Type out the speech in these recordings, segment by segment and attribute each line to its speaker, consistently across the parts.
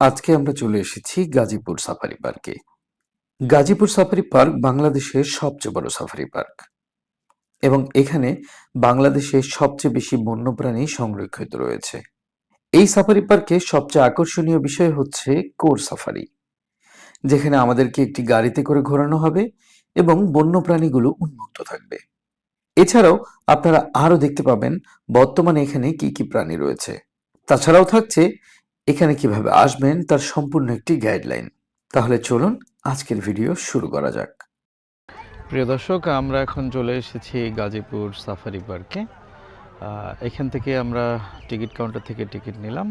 Speaker 1: আজকে আমরা চলে এসেছি গাজীপুর সাফারি পার্কে। গাজীপুর সাফারি পার্ক বাংলাদেশের সবচেয়ে বড় সাফারি পার্ক। এবং এখানে বাংলাদেশের সবচেয়ে বেশি বন্যপ্রাণী সংরক্ষিত রয়েছে। এই সাফারি পার্কে সবচেয়ে আকর্ষণীয় বিষয় হচ্ছে কোর সাফারি। যেখানে আমাদেরকে একটি গাড়িতে করে ঘোরানো হবে এবং বন্যপ্রাণীগুলো উন্মুক্ত থাকবে। এছাড়াও আপনারা আরও দেখতে পাবেন বর্তমানে এখানে কি কি প্রাণী রয়েছে। তাছাড়াও থাকছে এখানে কীভাবে আসবেন তার সম্পূর্ণ একটি গাইডলাইন তাহলে চলুন আজকের ভিডিও শুরু করা যাক।
Speaker 2: প্রিয় দর্শক, আমরা এখন চলে এসেছি গাজীপুর সাফারি পার্কে এখান থেকে আমরা টিকিট কাউন্টার থেকে টিকিট নিলাম।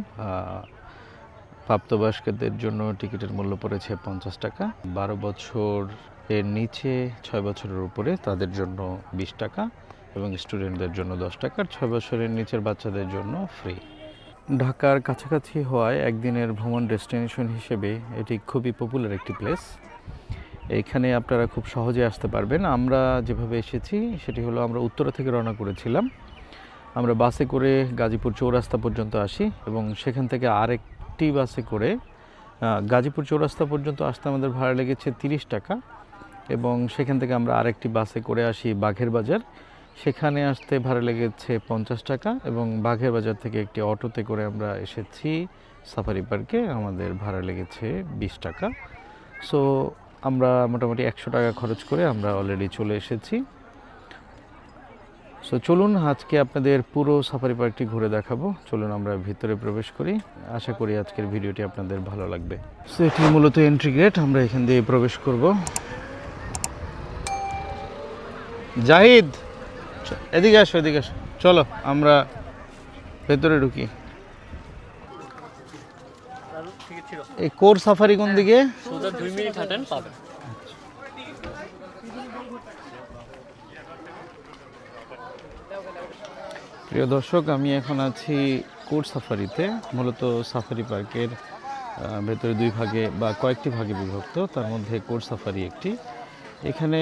Speaker 2: প্রাপ্তবয়স্কদের জন্য টিকিটের মূল্য পড়েছে পঞ্চাশ টাকা। বারো বছর এর নিচে, ছয় বছরের উপরে তাদের জন্য বিশ টাকা এবং স্টুডেন্টদের জন্য দশ টাকা। আর ছয় বছরের নিচের বাচ্চাদের জন্য ফ্রি ঢাকার কাছাকাছি হওয়ায় একদিনের ভ্রমণ ডেস্টিনেশন হিসেবে এটি খুবই পপুলার একটি প্লেস এখানে আপনারা খুব সহজে আসতে পারবেন। আমরা যেভাবে এসেছি, সেটি হলো আমরা উত্তরা থেকে রওনা করেছিলাম। আমরা বাসে করে গাজীপুর চৌরাস্তা পর্যন্ত আসি এবং সেখান থেকে আরেকটি বাসে করে গাজীপুর চৌরাস্তা পর্যন্ত আসতে আমাদের ভাড়া লেগেছে তিরিশ টাকা এবং সেখান থেকে আমরা আরেকটি বাসে করে আসি বাঘের বাজার। সেখানে আসতে ভাড়া লেগেছে পঞ্চাশ টাকা এবং বাঘের বাজার থেকে একটি অটোতে করে আমরা এসেছি। সাফারি পার্কে আমাদের ভাড়া লেগেছে বিশ টাকা। সো আমরা মোটামুটি একশো টাকা খরচ করে আমরা অলরেডি চলে এসেছি। সো চলুন আজকে আপনাদের পুরো সাফারি পার্কটি ঘুরে দেখাবো। চলুন আমরা ভিতরে প্রবেশ করি। আশা করি আজকের ভিডিওটি আপনাদের ভালো লাগবে। সো এটি মূলত এন্ট্রি গেট আমরা এখান দিয়ে প্রবেশ করব। জাহিদ! এদিকে আসো এদিকে আসো। চলো আমরা ভেতরে ঢুকি। এই কোর সাফারি কোন দিকে?
Speaker 3: সোজা দুই মিনিট হাঁটেন পাবেন।
Speaker 2: প্রিয় দর্শক আমি এখন আছি কোর সাফারিতে মূলত সাফারি পার্কের ভেতরে দুই ভাগে বা কয়েকটি ভাগে বিভক্ত তার মধ্যে কোর সাফারি একটি। এখানে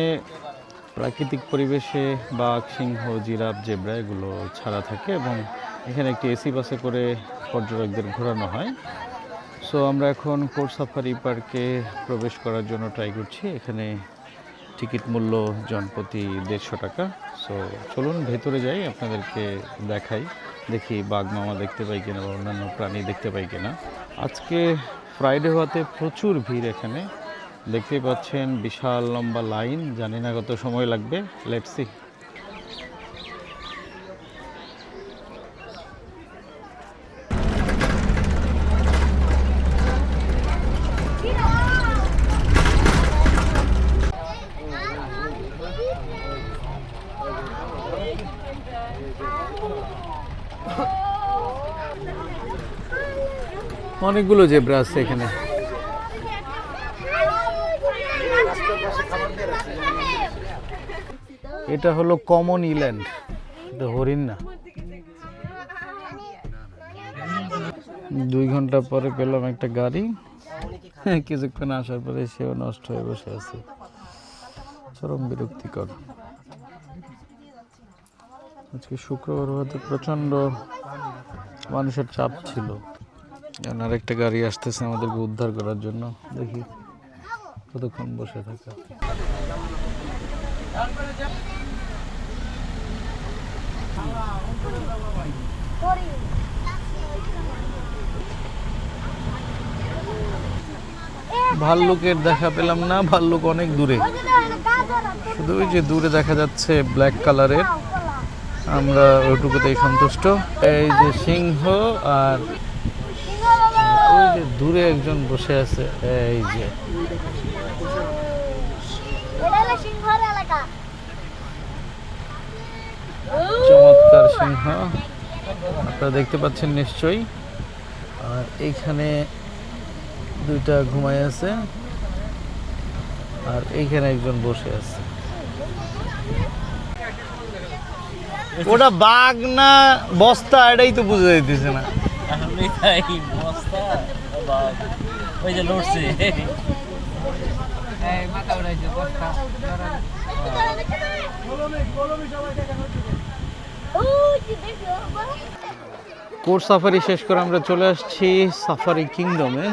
Speaker 2: প্রাকৃতিক পরিবেশে বাঘ, সিংহ, জিরাফ, জেব্রা এগুলো ছাড়া থাকে এবং এখানে একটি এসি বাসে করে পর্যটকদের ঘোরানো হয়। সো আমরা এখন কোর সাফারি পার্কে প্রবেশ করার জন্য ট্রাই করছি। এখানে টিকিট মূল্য জনপ্রতি দেড়শো টাকা। সো চলুন ভেতরে যাই, আপনাদেরকে দেখাই। দেখি বাঘ মামা দেখতে পাই কিনা বা অন্যান্য প্রাণী দেখতে পাই কিনা। আজকে ফ্রাইডে হওয়াতে প্রচুর ভিড় এখানে। দেখতেই পাচ্ছেন বিশাল লম্বা লাইন, জানি না কত সময় লাগবে। লেটসি অনেকগুলো জেব্রা আছে এখানে। এটা হলো কমন ইল্যান্ড এটা হরিণ না। দুই ঘণ্টা পরে পেলাম একটা গাড়ি। কিছুক্ষণ আসার পরে সেও নষ্ট হয়ে বসে আছে। চরম বিরক্তিকর। আজকে শুক্রবার হতে প্রচণ্ড মানুষের চাপ ছিল। এখন আরেকটা গাড়ি আসতেছে আমাদেরকে উদ্ধার করার জন্য। দেখি কতক্ষণ বসে থাকা। ভাল্লুকের দেখা পেলাম না, ভাল্লুক অনেক দূরে। শুধু ওই যে দূরে দেখা যাচ্ছে ব্ল্যাক কালারের আমরা ওইটুকুতেই সন্তুষ্ট। এই যে সিংহ আর ওই যে দূরে একজন বসে আছে, এই যে। চমৎকার সিংহ। আপনারা দেখতে পাচ্ছেন নিশ্চয়ই। আর এইখানে দুইটা ঘুমায় আছে। আর এইখানে একজন বসে আছে। ওটা বাঘ না বস্তা? এটাই তো বুঝে যাইতেছে না।
Speaker 3: আমি তাই বস্তা বা ওই যে
Speaker 2: কোর সাফারি শেষ করে আমরা চলে আসছি সাফারি কিংডমে।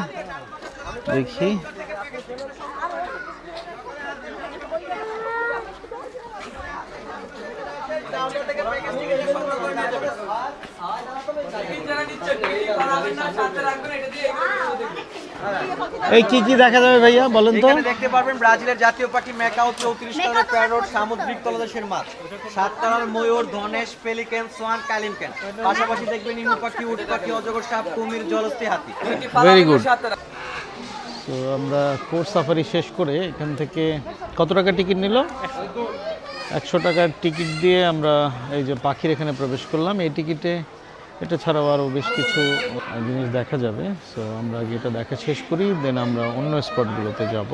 Speaker 2: দেখি। এই কি কি দেখা যাবে ভাইয়া বলেন তো?
Speaker 4: এখানে দেখতে পারবেন ব্রাজিলের জাতীয় পাখি ম্যাকাও চৌত্রিশ কালারের প্যারট সামুদ্রিক তলদেশের মাছ। সাত কালার ময়ূর ধনেশ পেলিকেন সোয়ান কালিমকেন। পাশাপাশি দেখবেন ইমু পাখি উট পাখি অজগর সাপ কুমির জলস্থি হাতি
Speaker 2: ভেরি গুড তো আমরা কোর্স সাফারি শেষ করে এখান থেকে কত টাকা টিকিট নিল? একশো টাকার টিকিট দিয়ে আমরা এই যে পাখির এখানে প্রবেশ করলাম। এই টিকিটে এটা ছাড়াও আরও বেশ কিছু জিনিস দেখা যাবে। সো আমরা আগে এটা দেখা শেষ করি দেন আমরা অন্য স্পটগুলোতে যাব।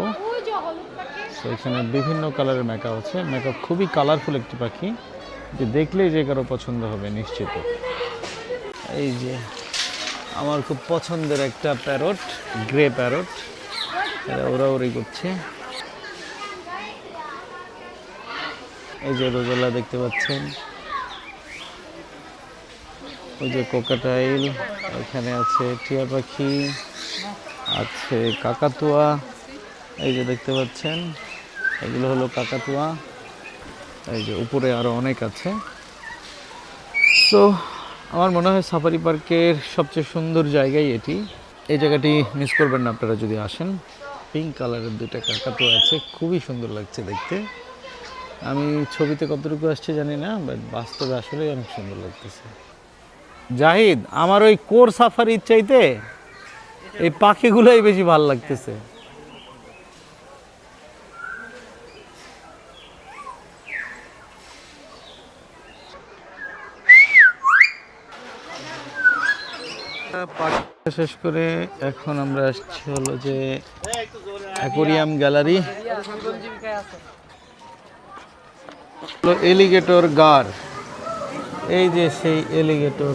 Speaker 2: সো এখানে বিভিন্ন কালারের মেকআপ আছে। মেকআপ খুবই কালারফুল একটি পাখি। যে দেখলেই যে কারও পছন্দ হবে, নিশ্চিত। এই যে, আমার খুব পছন্দের একটা প্যারট গ্রে প্যারট এরা ওরাওরি করছে। এই যে রোজেলা দেখতে পাচ্ছেন। ওই যে কোকাটাইল এখানে আছে টিয়া পাখি, আছে কাকাতুয়া, এই যে দেখতে পাচ্ছেন, এগুলো হলো কাকাতুয়া, এই যে উপরে আরও অনেক আছে। তো আমার মনে হয় সাফারি পার্কের সবচেয়ে সুন্দর জায়গাই এটি। এই জায়গাটি মিস করবেন না আপনারা যদি আসেন। পিঙ্ক কালারের দুইটা কাকাতুয়া আছে, খুবই সুন্দর লাগছে দেখতে। আমি ছবিতে কতটুকু আসছে জানি না বাট বাস্তবে আসলেই অনেক সুন্দর লাগতেছে। জাহিদ, আমার ওই কোর সাফারির চাইতে এই পাখিগুলোই বেশি ভালো লাগতেছে। শেষ করে এখন আমরা আসছি হলো যে অ্যাকোরিয়াম গ্যালারি। এলিগেটর গার। এই যে সেই এলিগেটর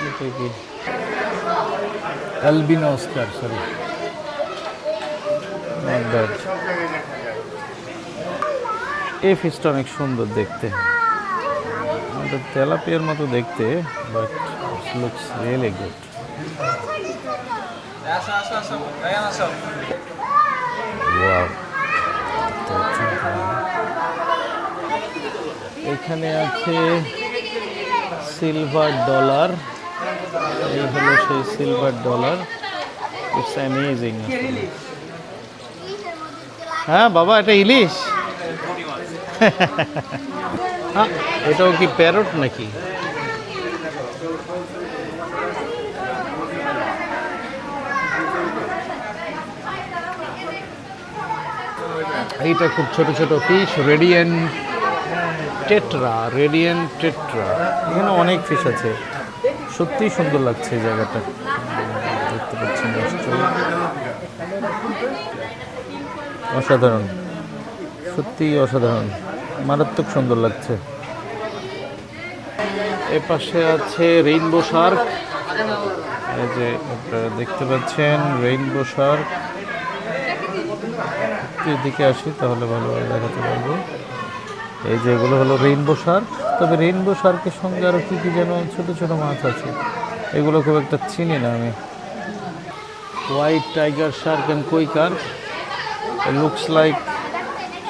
Speaker 2: এটা কি? অ্যালবিনোস্কার সরি নট ব্যাড এই ফিশটা অনেক সুন্দর দেখতে। তেলাপিয়ার মতো দেখতে but looks really good wow এখানে আছে সিলভার ডলার এই হলো সেই সিলভার ডলার ইটস অ্যামেজিং হ্যাঁ বাবা, এটা ইলিশ। এটাও কি প্যারট নাকি? এইটা খুব ছোট ছোট fish radiant tetra, radiant tetra, এখানে অনেক ফিশ আছে। সত্যিই সুন্দর লাগছে এই জায়গাটা। দেখতে পাচ্ছেন অসাধারণ। সত্যিই অসাধারণ। মারাত্মক সুন্দর লাগছে। এ পাশে আছে রেইনবো শার্ক এই যে আপনারা দেখতে পাচ্ছেন রেইনবো শার্ক এদিকে আসি, তাহলে ভালোভাবে দেখাতে পারব। এই যে এগুলো হলো রেইনবো সার তবে রেইনবো শার্কের সঙ্গে আরও কী কী যেন ছোটো ছোটো মাছ আছে, এগুলো খুব একটা চিনি না আমি। White tiger shark and quicker looks like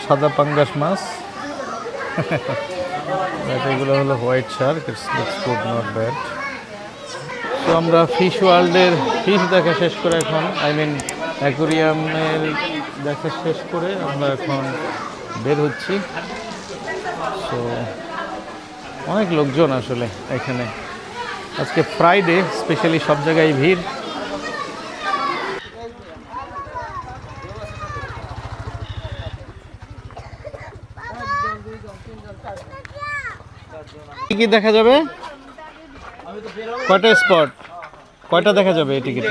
Speaker 2: সাদা পাঙ্গাস মাছ। এগুলো হলো white shark it's looks good not bad তো আমরা ফিশ ওয়ার্ল্ডের ফিশ দেখা শেষ করে এখন। আই মিন অ্যাকোরিয়ামের দেখা শেষ করে আমরা এখন বের হচ্ছি। তো অনেক লোকজন আসলে এখানে। আজকে ফ্রাইডে স্পেশালি সব জায়গায় ভিড়। কি দেখা যাবে? কয়টা স্পট কয়টা দেখা যাবে এই টিকিটে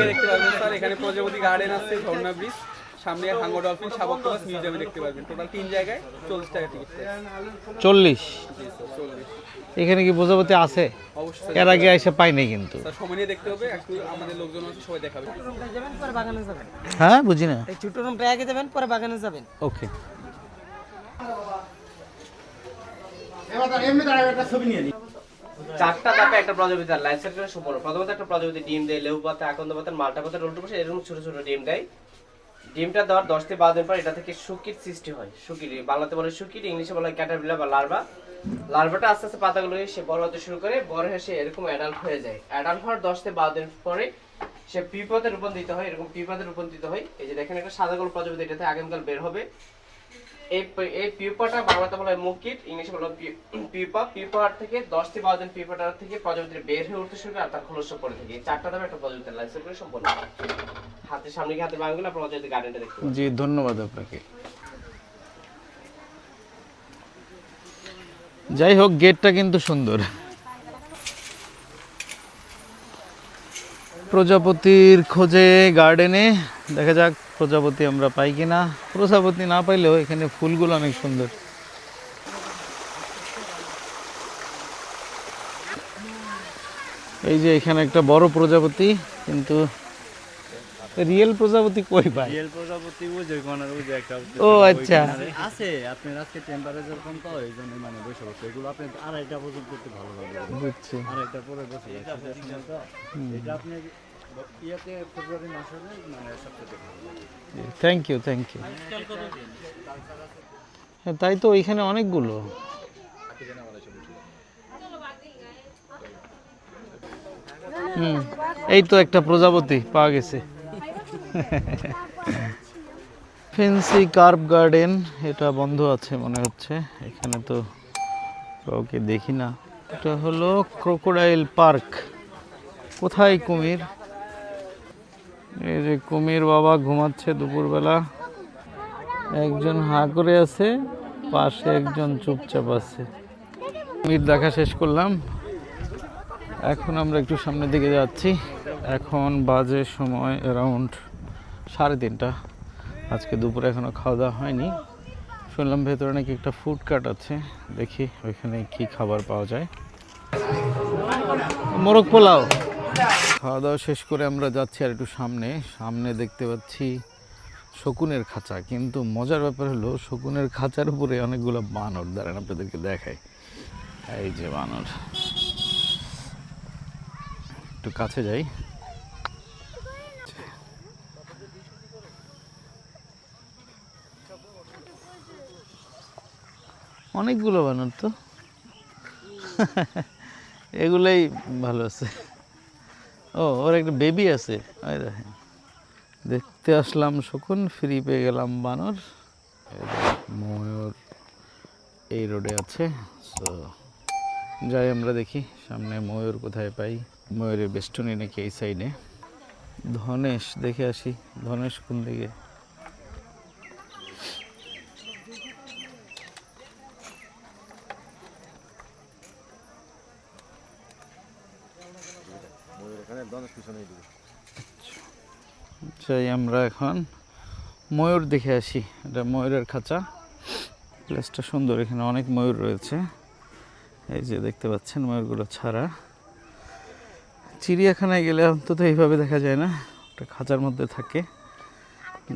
Speaker 5: এখানে প্রজাপতি গার্ডেন আছে ঝর্ণা ব্রিজ সামনে হাঙ্গো ডলফিন শাবক কলাস মিউজিয়ামে দেখতে পারবেন। টোটাল তিন জায়গায় চল্লিশ টাকা টিকিট
Speaker 2: চল্লিশ? এখানে কি প্রজাপতি আছে? এর আগে এসে পাই নাই কিন্তু
Speaker 5: সময় নিয়ে দেখতে হবে একটু আমাদের লোকজন আছে সবাই দেখাবে।
Speaker 4: যাবেন পরে বাগানে যাবেন
Speaker 2: হ্যাঁ বুঝি না।
Speaker 4: এই ছোট রুমটা আগে যাবেন পরে বাগানে যাবেন।
Speaker 2: ওকে।
Speaker 6: চারটা ধাপে একটা প্রজাপতি লাইফ সম্পূর্ণ। প্রথমত একটা প্রজাপতি ডিম দেয় লেবু পাতা আকন্দ পাতা মালটা পাতা উল্টো পাশে এরকম ছোট ছোট ডিম দেয়। ডিমটা দেওয়ার দশ থেকে বারো দিন পর এটা থেকে শুকির সৃষ্টি হয়, শুকির। বাংলাতে বলে শুকির, ইংলিশে বলে ক্যাটারপিলার বা লার্ভা। লার্ভাটা আস্তে আস্তে পাতাগুলো সে বড় হতে শুরু করে, বড় হয়ে সে এরকম অ্যাডাল্ট হয়ে যায়। অ্যাডাল্ট হওয়ার দশ থেকে বারো দিন পরে সে পিপাতে রূপান্তরিত হয়, এরকম পিপাতে রূপান্তরিত হয়। এই যে দেখেন একটা সাদা গোল প্রজাপতি, এটাতে আগামীকাল বের হবে। এই এই পিউপাটা বাংলাতে বলা হয় মুকিট ইংলিশে বলা পিউপা পিউপার থেকে দশ থেকে বারো দিন পিউপাটা থেকে প্রজাপতির বের হয়ে উঠতে শুরু করে আর তার খোলস পড়ে থাকে। চারটা দামে একটা প্রজাপতির লাইসেন্স করে সম্পূর্ণ হাতের সামনে গিয়ে হাতে বাঙালি আপনার প্রজাপতি গার্ডেনটা দেখতে
Speaker 2: জি, ধন্যবাদ আপনাকে। যাই হোক গেটটা কিন্তু সুন্দর। প্রজাপতির খোঁজে গার্ডেনে দেখা যাক প্রজাপতি আমরা পাই কিনা? প্রজাপতি না পাইলেও এখানে ফুলগুলো অনেক সুন্দর। এই যে এখানে একটা বড় প্রজাপতি কিন্তু রিয়েল প্রজাপতি কই পাই
Speaker 7: রিয়েল প্রজাপতি বুঝে কোনার বুঝে একটা
Speaker 2: ও আচ্ছা।
Speaker 7: আছে আপনি আজকে টেম্পারেচার কম তো এই জন্য মানে বসে বসে। এগুলো আপনি আড়াইটা পর্যন্ত করতে ভালো লাগবে
Speaker 2: বুঝছি।
Speaker 7: আড়াইটা পরে বসে এটা আপনি
Speaker 2: থ্যাংক ইউ থ্যাংক ইউ হ্যাঁ তাই তো ওইখানে অনেকগুলো। হুম, এই তো একটা প্রজাপতি পাওয়া গেছে। ফেন্সি কার্ভ গার্ডেন এটা বন্ধ আছে মনে হচ্ছে। এখানে তো কাউকে দেখি না। এটা হলো ক্রোকোডাইল পার্ক কোথায় কুমির? এই যে কুমির বাবা ঘুমাচ্ছে দুপুরবেলা। একজন হা করে আছে, পাশে একজন চুপচাপ আছে। কুমির দেখা শেষ করলাম। এখন আমরা একটু সামনের দিকে যাচ্ছি। এখন বাজে সময় অ্যারাউন্ড সাড়ে তিনটা। আজকে দুপুরে এখনও খাওয়া দাওয়া হয়নি। শুনলাম ভেতরে নাকি একটা ফুড কার্ট আছে। দেখি ওইখানে কি খাবার পাওয়া যায়। মোরগ পোলাও। খাওয়া দাওয়া শেষ করে আমরা যাচ্ছি আর একটু সামনে। সামনে দেখতে পাচ্ছি শকুনের খাঁচা। কিন্তু মজার ব্যাপার হলো, শকুনের খাঁচার উপরে অনেকগুলো বানর। দাঁড়ান, আপনাদেরকে দেখাই। এই যে বানর। একটু কাছে যাই। অনেকগুলো বানর তো। এগুলোই ভালো আছে। ও, ওর একটা বেবি আছে। দেখতে আসলাম শকুন ফ্রি পেয়ে গেলাম বানর। ময়ূর এই রোডে আছে। তো যাই, আমরা দেখি, সামনে ময়ূর কোথায় পাই। ময়ূরের বেষ্টনী নাকি এই সাইডে ধনেশ, দেখে আসি। ধনেশ কোন দিকে? চাই আমরা এখন ময়ূর দেখে আসি। এটা ময়ূরের খাঁচা। প্লেসটা সুন্দর, এখানে অনেক ময়ূর রয়েছে। এই যে দেখতে পাচ্ছেন ময়ূরগুলো ছাড়া। চিড়িয়াখানায় গেলে অন্তত এইভাবে দেখা যায় না, একটা খাঁচার মধ্যে থাকে।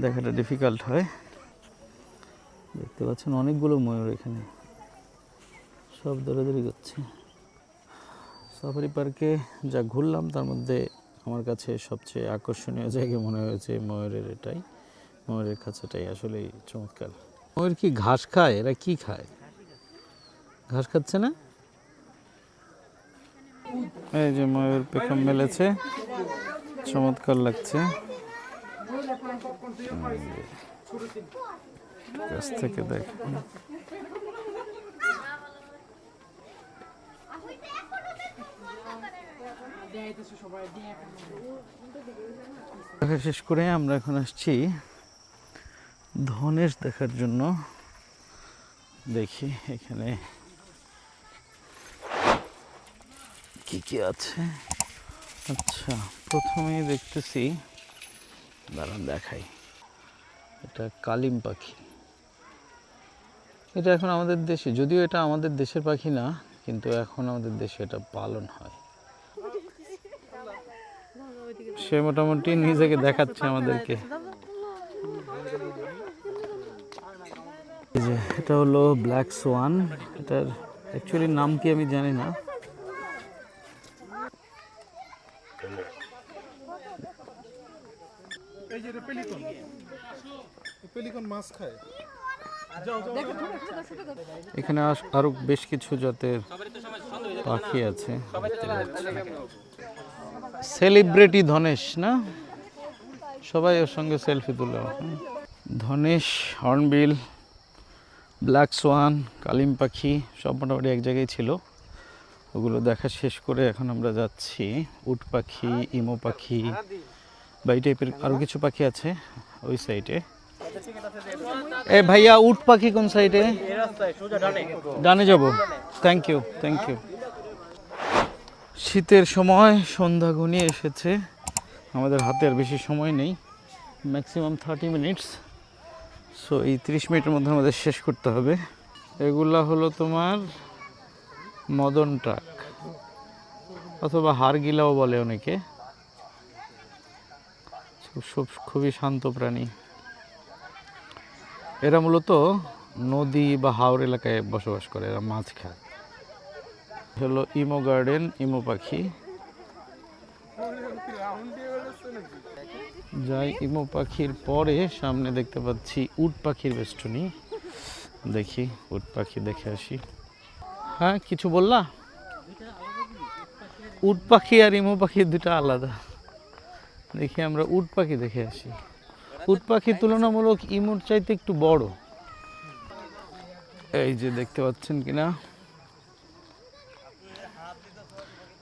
Speaker 2: দেখাটা ডিফিকাল্ট হয়। দেখতে পাচ্ছেন অনেকগুলো ময়ূর এখানে। সব দৌড়াদৌড়ি করছে। সাফারি পার্কে যা ঘুরলাম, তার মধ্যে আমার কাছে সবচেয়ে আকর্ষণীয় জায়গা মনে হয়েছে ময়ূরের এটাই। ময়ূরের খাঁচাটাই আসলেই চমৎকার। ময়ূর কি ঘাস খায়? এরা কি খায়? ঘাস খাচ্ছে না? এই যে ময়ূর পেখম মেলেছে। চমৎকার লাগছে। কাছ থেকে দেখ। শেষ করে আমরা এখন আসছি ধনেশ দেখার জন্য। দেখি এখানে কি কি আছে। আচ্ছা প্রথমেই দেখতেছি, দাঁড়ান দেখাই। এটা কালিম পাখি। এটা এখন আমাদের দেশে, যদিও এটা আমাদের দেশের পাখি না কিন্তু এখন আমাদের দেশে এটা পালন হয়। সে মোটামুটি নিজেকে দেখাচ্ছে আমাদেরকে। যে, এটা হলো ব্ল্যাক সোয়ান এটার অ্যাকচুয়ালি নাম কি আমি জানি না।
Speaker 8: এই যে পেলিকন। পেলিকন মাছ খায়।
Speaker 2: এখানে আরও বেশ কিছু জাতের পাখি আছে। সেলিব্রিটি ধনেশ, না? সবাই ওর সঙ্গে সেলফি তুলে ধনেশ হর্নবিল ব্ল্যাক সোয়ান কালিম পাখি, সব মোটামুটি এক জায়গায় ছিল। ওগুলো দেখা শেষ করে এখন আমরা যাচ্ছি। উট পাখি, ইমো পাখি, বা এই টাইপের আরও কিছু পাখি আছে ওই সাইডে এ ভাইয়া উট পাখি কোন সাইডে? ডানে যাব। থ্যাংক ইউ থ্যাংক ইউ শীতের সময় সন্ধ্যা ঘনিয়ে এসেছে। আমাদের হাতে আর বেশি সময় নেই। ম্যাক্সিমাম থার্টি মিনিটস সো এই তিরিশ মিনিটের মধ্যে আমাদের শেষ করতে হবে। এগুলা হলো তোমার মদন ট্রাক। অথবা হারগিলাও বলে অনেকে। খুব- খুব- খুবই শান্ত প্রাণী। এরা মূলত নদী বা হাওর এলাকায় বসবাস করে, এরা মাছ খায়। হলো ইমো গার্ডেন, ইমো পাখি। যাই, ইমো পাখির পরে সামনে দেখতে পাচ্ছি উট পাখির বেষ্টনী। দেখি, উট পাখি দেখে আসি। হ্যাঁ কিছু বললা? উট পাখি আর ইমো পাখি দুটা আলাদা। দেখি আমরা উট পাখি দেখে আসি। উট পাখি তুলনামূলক ইমুর চাইতে একটু বড়। এই যে দেখতে পাচ্ছেন কিনা?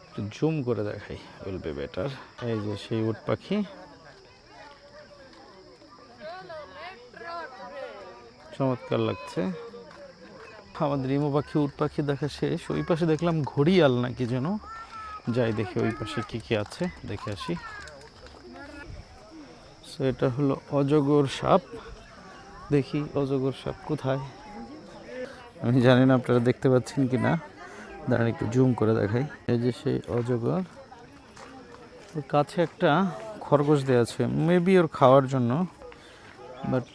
Speaker 2: একটু জুম করে দেখাই উইল বি বেটার এই যে সেই উট পাখি। চমৎকার লাগছে। আমাদের ইমো পাখি উট পাখি দেখা শেষ। ওই পাশে দেখলাম ঘড়িয়াল নাকি যেন? যাই দেখি ওই পাশে কি কি আছে দেখে আসি। সো এটা হলো অজগর সাপ। দেখি অজগর সাপ কোথায়। আমি জানি না আপনারা দেখতে পাচ্ছেন কি না দাঁড়ান একটু জুম করে দেখাই। এই যে সেই অজগর। কাছে একটা খরগোশ দেওয়া আছে। মেবি ওর খাওয়ার জন্য। বাট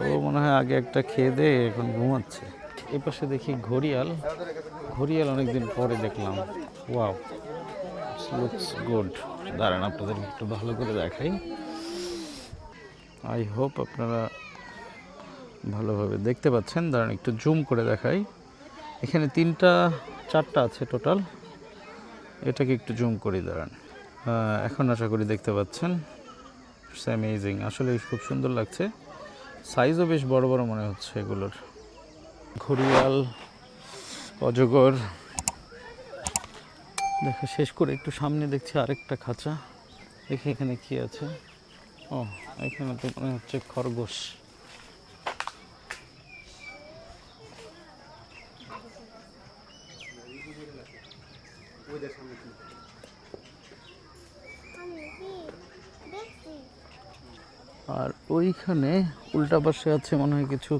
Speaker 2: ও মনে হয় আগে একটা খেয়ে দিয়ে এখন ঘুমাচ্ছে। এ পাশে দেখি ঘড়িয়াল। ঘড়িয়াল অনেকদিন পরে দেখলাম। ওয়াও লুকস গুড দাঁড়ান আপনাদের একটু ভালো করে দেখাই। আই হোপ আপনারা ভালোভাবে দেখতে পাচ্ছেন। দাঁড়ান, একটু জুম করে দেখাই। এখানে তিনটা, চারটা আছে টোটাল। এটাকে একটু জুম করে, দাঁড়ান। এখন আশা করি দেখতে পাচ্ছেন। অ্যামেজিং আসলে খুব সুন্দর লাগছে। সাইজও বেশ বড় বড় মনে হচ্ছে এগুলোর। ঘড়িয়াল, অজগর। দেখা, শেষ করে একটু সামনে দেখছি আরেকটা খাঁচা। দেখি এখানে কি আছে। ও, এখানে তো মনে হচ্ছে খরগোশ। আর ওইখানে উল্টা পাশে আছে মনে হয় কিছু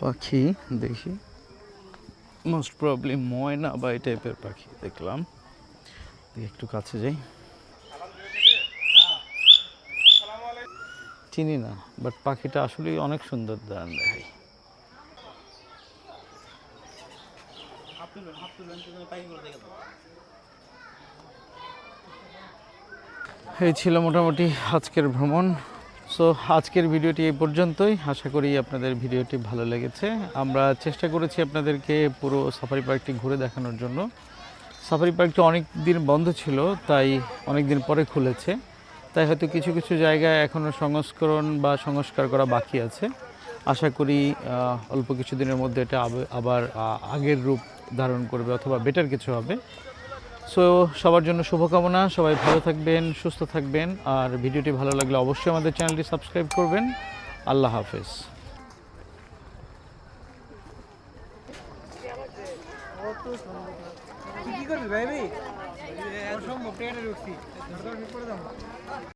Speaker 2: পাখি, দেখি। মোস্ট প্রবলি ময়না বা এই টাইপের পাখি, দেখলাম। দেখি একটু কাছে যাই। চিনি না বাট পাখিটা আসলেই অনেক সুন্দর দাঁড়ান দেখাই এই ছিল মোটামুটি আজকের ভ্রমণ। সো আজকের ভিডিওটি এই পর্যন্তই। আশা করি আপনাদের ভিডিওটি ভালো লেগেছে। আমরা চেষ্টা করেছি আপনাদেরকে পুরো সাফারি পার্কটি ঘুরে দেখানোর জন্য। সাফারি পার্কটি অনেক দিন বন্ধ ছিল, তাই অনেক দিন পরে খুলেছে। তাই হয়তো কিছু কিছু জায়গায় এখনও সংস্করণ বা সংস্কার করা বাকি আছে আশা করি অল্প কিছু দিনের মধ্যে এটা আবে- আবার আগের রূপ ধারণ করবে অথবা বেটার কিছু হবে সো সবার জন্য শুভকামনা সবাই ভালো থাকবেন সুস্থ থাকবেন আর ভিডিওটি ভালো লাগলে অবশ্যই আমাদের চ্যানেলটি সাবস্ক্রাইব করবেন আল্লাহ হাফেজ
Speaker 4: কি করবি ভাইবি অসম্ভব টেনে ঢুকছি